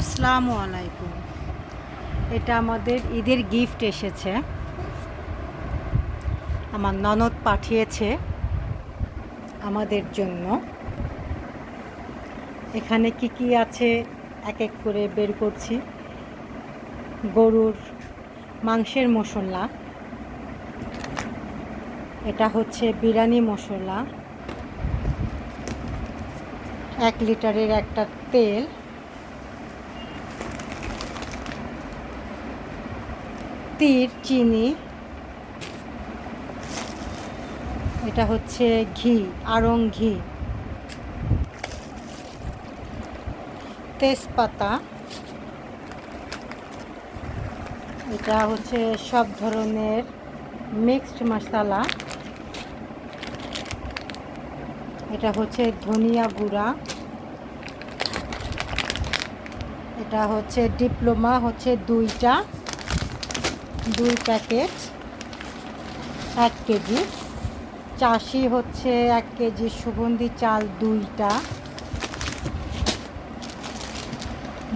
আসসালামু আলাইকুম। এটা আমাদের ঈদের গিফট এসেছে। আমার ননদ পাঠিয়েছে আমাদের জন্য। এখানে কি কি আছে? এক এক করে বের করছি। গরুর মাংসের মশলা। এটা হচ্ছে বিরিয়ানি মশলা। এক লিটারের একটা তেল। তীর, চিনি। এটা হচ্ছে ঘি আড়ং ঘি। তেজপাতা। এটা হচ্ছে সব ধরনের মিক্সড মশলা। এটা হচ্ছে ধনিয়া গুঁড়া। এটা হচ্ছে ডিপ্লোমা হচ্ছে দুইটা। দুই প্যাকেট এক কেজি। চাষি হচ্ছে এক কেজি, সুগন্ধি চাল দুইটা।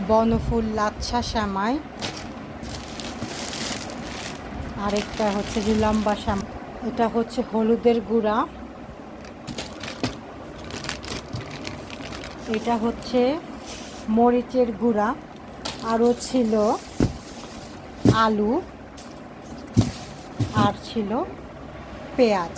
বনফুল লাচ্ছা শ্যামাই। আরেকটা হচ্ছে যে লম্বা শ্যাম এটা হচ্ছে হলুদের গুঁড়া। এটা হচ্ছে মরিচের গুঁড়া। আরও ছিল আলু। আর ছিল পেঁয়াজ।